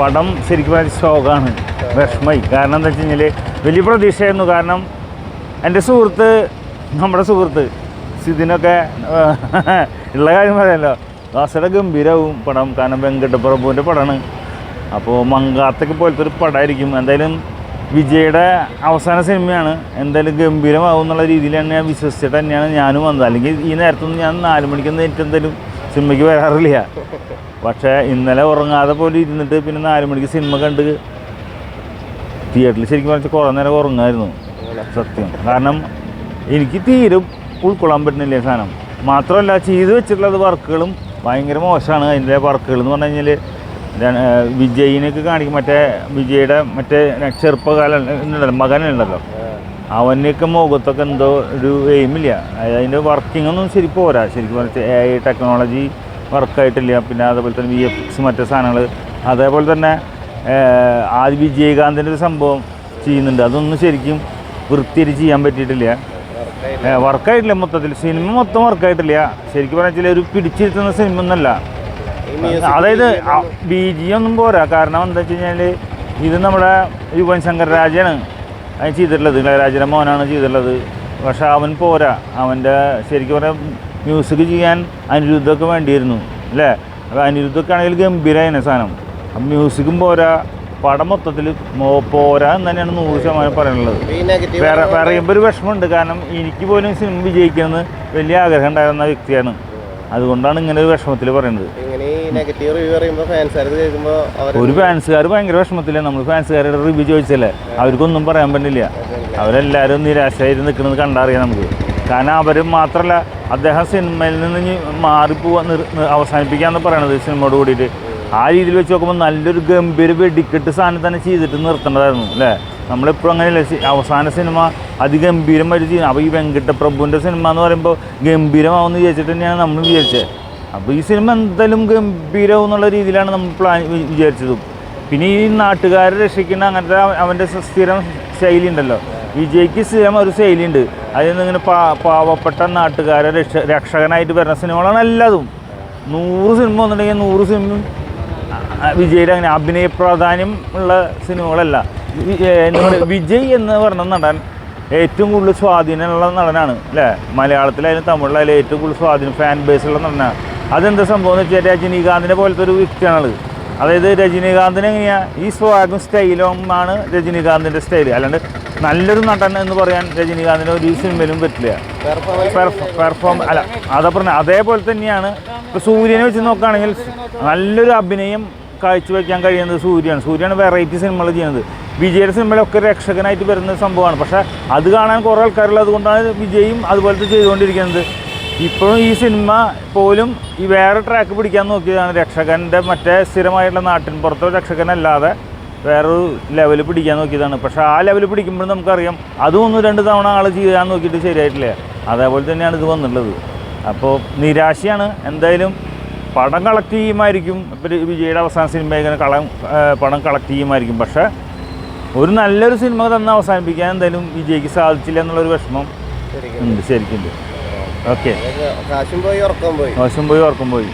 പടം ശരിക്കും പറഞ്ഞാൽ ശോകമാണ് വിഷമമായി. കാരണം എന്താ വെച്ച് കഴിഞ്ഞാൽ വലിയ പ്രതീക്ഷയായിരുന്നു. കാരണം എന്റെ സുഹൃത്ത് നമ്മുടെ സുഹൃത്ത് സിദിനൊക്കെ ഉള്ള കാര്യം പറയാമല്ലോ ദാസയുടെ ഗംഭീരവും പടം. കാരണം വെങ്കട്ടപ്രഭുവിന്റെ പടമാണ്. അപ്പോൾ മങ്കാത്തൊക്കെ പോലത്തെ ഒരു പടമായിരിക്കും എന്തായാലും വിജയുടെ അവസാന സിനിമയാണ്. എന്തായാലും ഗംഭീരമാവും എന്നുള്ള രീതിയിൽ തന്നെ ഞാൻ വിശ്വസിച്ചിട്ട് തന്നെയാണ് ഞാനും വന്നത്. അല്ലെങ്കിൽ ഈ നേരത്തൊന്നും ഞാൻ നാല് മണിക്കൊന്നും ഏറ്റെന്തായാലും സിനിമയ്ക്ക് വരാറില്ല. പക്ഷേ ഇന്നലെ ഉറങ്ങാതെ പോലെ ഇരുന്നിട്ട് പിന്നെ നാല് മണിക്ക് സിനിമ കണ്ട് തിയേറ്ററിൽ ശരിക്കും പറഞ്ഞാൽ കുറേ നേരം ഉറങ്ങായിരുന്നു. സത്യം. കാരണം എനിക്ക് തീരെ ഉൾക്കൊള്ളാൻ പറ്റുന്നില്ല സാധനം. മാത്രമല്ല ചെയ്ത് വെച്ചിട്ടുള്ളത് വർക്കുകളും ഭയങ്കര മോശമാണ് അതിന്റെ വർക്കുകൾ എന്ന് പറഞ്ഞു കഴിഞ്ഞാൽ വിജയിനൊക്കെ കാണിക്കും. മറ്റേ വിജയുടെ മറ്റേ ചെറുപ്പകാലം ഉണ്ടല്ലോ മകനുണ്ടല്ലോ അവനൊക്കെ മുഖത്തൊക്കെ എന്തോ ഒരു എയിമില്ല അതിന്റെ വർക്കിംഗ് ഒന്നും ശരി പോരാ. ശരിക്കും പറഞ്ഞാൽ എ ഐ ടെക്നോളജി വർക്കായിട്ടില്ല. പിന്നെ അതേപോലെ തന്നെ വി എഫ് എക്സ് മറ്റേ സാധനങ്ങൾ അതേപോലെ തന്നെ ആദ്യ വിജയകാന്തിന്റെ ഒരു സംഭവം ചെയ്യുന്നുണ്ട്. അതൊന്നും ശരിക്കും വൃത്തിയായിട്ട് ചെയ്യാൻ പറ്റിയിട്ടില്ല. വർക്കായിട്ടില്ല മൊത്തത്തിൽ സിനിമ മൊത്തം വർക്കായിട്ടില്ല. ശരിക്കും പറഞ്ഞാൽ ഒരു പിടിച്ചിരുത്തുന്ന സിനിമ ഒന്നല്ല അതായത് ബി ജി ഒന്നും പോരാ. കാരണം എന്താ വെച്ച് കഴിഞ്ഞാൽ ഇത് നമ്മുടെ യുവൻ ശങ്കർ രാജയാണ് അത് ചെയ്തിട്ടുള്ളത്. ഇളയരാജന മോനാണ് ചെയ്തിട്ടുള്ളത്. പക്ഷെ അവൻ പോരാ. അവന്റെ ശരിക്കും പറയാം മ്യൂസിക് ചെയ്യാൻ അനിരുദ്ധമൊക്കെ വേണ്ടിയിരുന്നു അല്ലേ? അപ്പോൾ അനിരുദ്ധമൊക്കെ ആണെങ്കിൽ ഗംഭീരമായിരുന്നു സാധനം. അപ്പം മ്യൂസിക്കും പോരാ പടം മൊത്തത്തിൽ പോരാ എന്ന് തന്നെയാണ് നൂറ് ശതമാനം പറയാനുള്ളത്. വേറെ പറയുമ്പോൾ ഒരു വിഷമമുണ്ട്. കാരണം എനിക്ക് പോലും സിനിമ വിജയിക്കണമെന്ന് വലിയ ആഗ്രഹം ഉണ്ടായിരുന്ന വ്യക്തിയാണ്. അതുകൊണ്ടാണ് ഇങ്ങനെ ഒരു വിഷമത്തിൽ പറയുന്നത്. ഒരു ഫാൻസുകാർ ഭയങ്കര വിഷമത്തില്ലേ നമ്മൾ ഫാൻസുകാരുടെ റിവ്യൂ ചോദിച്ചല്ലേ? അവർക്കൊന്നും പറയാൻ പറ്റില്ല. അവരെല്ലാവരും നിരാശയായിട്ട് നിൽക്കുന്നത് കണ്ടറിയാം നമുക്ക്. കാരണം അവർ മാത്രമല്ല അദ്ദേഹം സിനിമയിൽ നിന്ന് മാറിപ്പോവാ നിർ- നി- അവസാനിപ്പിക്കാന്ന് പറയണത് സിനിമയോട് കൂടിയിട്ട്. ആ രീതിയിൽ വെച്ച് നോക്കുമ്പോൾ നല്ലൊരു ഗംഭീര വെടിക്കെട്ട് സാധനം തന്നെ ചെയ്തിട്ട് നിർത്തേണ്ടതായിരുന്നു അല്ലേ? നമ്മളിപ്പോൾ അങ്ങനെയല്ല അവസാന സിനിമ അതിഗംഭീരമായിട്ട് ചെയ്യുന്നത് അപ്പോൾ ഈ വെങ്കട്ടപ്രഭുവിന്റെ സിനിമ എന്ന് പറയുമ്പോൾ ഗംഭീരമാവുമെന്ന് വിചാരിച്ചിട്ട് തന്നെയാണ് നമ്മൾ വിചാരിച്ചത്. അപ്പോൾ ഈ സിനിമ എന്തായാലും ഗംഭീരവും എന്നുള്ള രീതിയിലാണ് നമ്മൾ പ്ലാൻ വിചാരിച്ചതും. പിന്നെ ഈ നാട്ടുകാരെ രക്ഷിക്കുന്ന അങ്ങനത്തെ അവ- അവന്റെ സ്ഥിരം ശൈലി ഉണ്ടല്ലോ. വിജയ്ക്ക് സ്ഥിരം ഒരു ശൈലിയുണ്ട് അതിൽ നിന്ന് ഇങ്ങനെ പാ പാവപ്പെട്ട നാട്ടുകാരെ രക്ഷ രക്ഷകനായിട്ട് വരുന്ന സിനിമകളാണ് എല്ലാതും. നൂറ് സിനിമ വന്നിട്ടുണ്ടെങ്കിൽ നൂറ് സിനിമയും വിജയിൽ അങ്ങനെ അഭിനയ പ്രാധാന്യം ഉള്ള സിനിമകളല്ല. വിജയ് എന്ന് പറഞ്ഞ നടൻ ഏറ്റവും കൂടുതൽ സ്വാധീനമുള്ള നടനാണ് അല്ലേ? മലയാളത്തിലായാലും തമിഴിലായാലും ഏറ്റവും കൂടുതൽ സ്വാധീനം ഫാൻ ബേസ് ഉള്ള നടനാണ് അതെന്താ സംഭവം എന്ന് വെച്ചാൽ രജനീകാന്തിനെ പോലത്തെ ഒരു വ്യക്തിയാണത്. അതായത് രജനീകാന്തിന് എങ്ങനെയാ? ഈ സ്വാഗും സ്റ്റൈലും ആണ് രജനീകാന്തിന്റെ സ്റ്റൈൽ അല്ലാണ്ട് നല്ലൊരു നടൻ എന്ന് പറയാൻ രജനീകാന്തിന് ഒരു സിനിമയിലും പറ്റില്ല. പെർഫോം അല്ല അതാ പറഞ്ഞ അതേപോലെ തന്നെയാണ് ഇപ്പോൾ സൂര്യനെ വെച്ച് നോക്കുകയാണെങ്കിൽ നല്ലൊരു അഭിനയം കാഴ്ചവെക്കാൻ കഴിയുന്നത് സൂര്യയാണ് സൂര്യയാണ് വെറൈറ്റി സിനിമകൾ ചെയ്യുന്നത്. വിജയുടെ സിനിമയിലൊക്കെ രക്ഷകനായിട്ട് വരുന്ന സംഭവമാണ്. പക്ഷെ അത് കാണാൻ കുറേ ആൾക്കാരുള്ളത് കൊണ്ടാണ് വിജയും അതുപോലത്തെ ചെയ്തുകൊണ്ടിരിക്കുന്നത്. ഇപ്പോഴും ഈ സിനിമ പോലും ഈ വേറെ ട്രാക്ക് പിടിക്കാൻ നോക്കിയതാണ്. രക്ഷകന്റെ മറ്റേ സ്ഥിരമായിട്ടുള്ള നാട്ടിൻ പുറത്തോ രക്ഷകനല്ലാതെ വേറൊരു ലെവൽ പിടിക്കാൻ നോക്കിയതാണ്. പക്ഷേ ആ ലെവൽ പിടിക്കുമ്പോൾ നമുക്കറിയാം അതും ഒന്ന് രണ്ട് തവണ ആൾ ചെയ്യാൻ നോക്കിയിട്ട് ശരിയായിട്ടില്ല. അതേപോലെ തന്നെയാണ് ഇത് വന്നിട്ടുള്ളത്. അപ്പോൾ നിരാശയാണ്. എന്തായാലും പടം കളക്ട് ചെയ്യുമായിരിക്കും. വിജയുടെ അവസാന സിനിമ ഇങ്ങനെ കളം പടം കളക്ട് ചെയ്യുമായിരിക്കും. പക്ഷേ ഒരു നല്ലൊരു സിനിമ തന്ന് അവസാനിപ്പിക്കാൻ എന്തായാലും വിജയ്ക്ക് സാധിച്ചില്ല എന്നുള്ളൊരു വിഷമം ഉണ്ട്. ശരിക്കും ഓക്കെ. കാശും പോയി ഉറക്കം പോയി. മോശം പോയി ഉറക്കം പോയി.